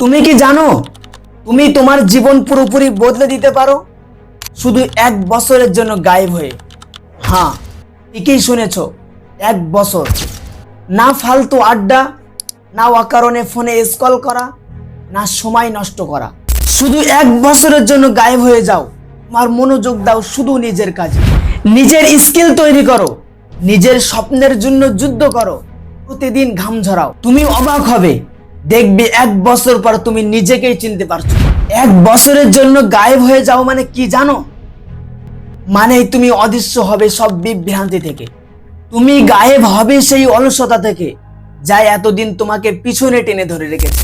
তুমি কি জানো? তুমি তোমার জীবন পুরোপুরি বদলে দিতে পারো? শুধু এক বছরের জন্য গায়েব হয়ে। হ্যাঁ ঠিকই শুনেছ, এক বছর। না ফালতু আড্ডা, না অকারণে ফোনে স্কল করা, না সময় নষ্ট করা। শুধু এক বছরের জন্য গায়েব হয়ে যাও। তোমার মনোযোগ দাও শুধু নিজের কাজে। নিজের স্কিল তৈরি করো। নিজের স্বপ্নের জন্য যুদ্ধ করো। প্রতিদিন ঘাম ঝরাও। তুমি অবাক হবে। দেখবে এক বছর পর তুমি নিজেকেই চিনতে পারছ। এক বছরের জন্য গায়েব হয়ে যাও মানে কি জানো? মানে তুমি অদৃশ্য হবে সব বিভ্রান্তি থেকে। তুমি গায়েব হবে সেই অলসতা থেকে, যা এতদিন তোমাকে পিছনে টেনে ধরে রেখেছে।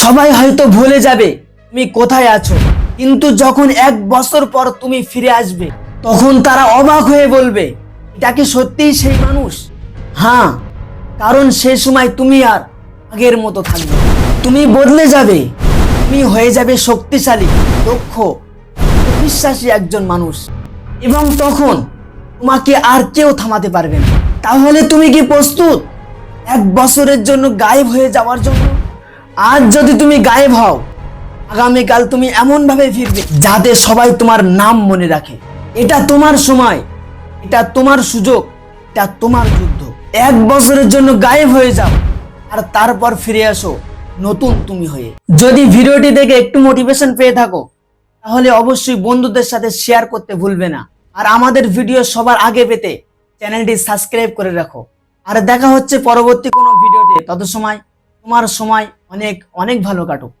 সবাই হয়তো ভুলে যাবে তুমি কোথায় আছো, কিন্তু যখন এক বছর পর তুমি ফিরে আসবে, তখন তারা অবাক হয়ে বলবে, এটা কি সত্যিই সেই মানুষ? হ্যাঁ কারণ সে সময় তুমি আর আগের মতো থাকবে। তুমি বদলে যাবে। তুমি হয়ে যাবে শক্তিশালী, দক্ষ, বিশ্বাসী একজন মানুষ। এবং তখন তোমাকে আর কেউ থামাতে পারবে না। তাহলে তুমি কি প্রস্তুত? এক বছরের জন্য গায়েব হয়ে যাওয়ার জন্য? আজ যদি তুমি গায়েব হও, আগামীকাল তুমি এমনভাবে ফিরবে যাতে সবাই তোমার নাম মনে রাখে। এটা তোমার সময়, এটা তোমার সুযোগ, এটা তোমার যুদ্ধ। এক বছরের জন্য গায়েব হয়ে যাও। আর তারপর ফিরে আসো নতুন তুমি হয়ে। যদি ভিডিওটি দেখে একটু মোটিভেশন পেয়ে থাকো, তাহলে অবশ্যই বন্ধুদের সাথে শেয়ার করতে ভুলবে না। আর আমাদের ভিডিও সবার আগে পেতে চ্যানেলটি সাবস্ক্রাইব করে রাখো। আর দেখা হচ্ছে পরবর্তী কোনো ভিডিওতে তত সময় তোমার সময় অনেক অনেক ভালো কাটুক।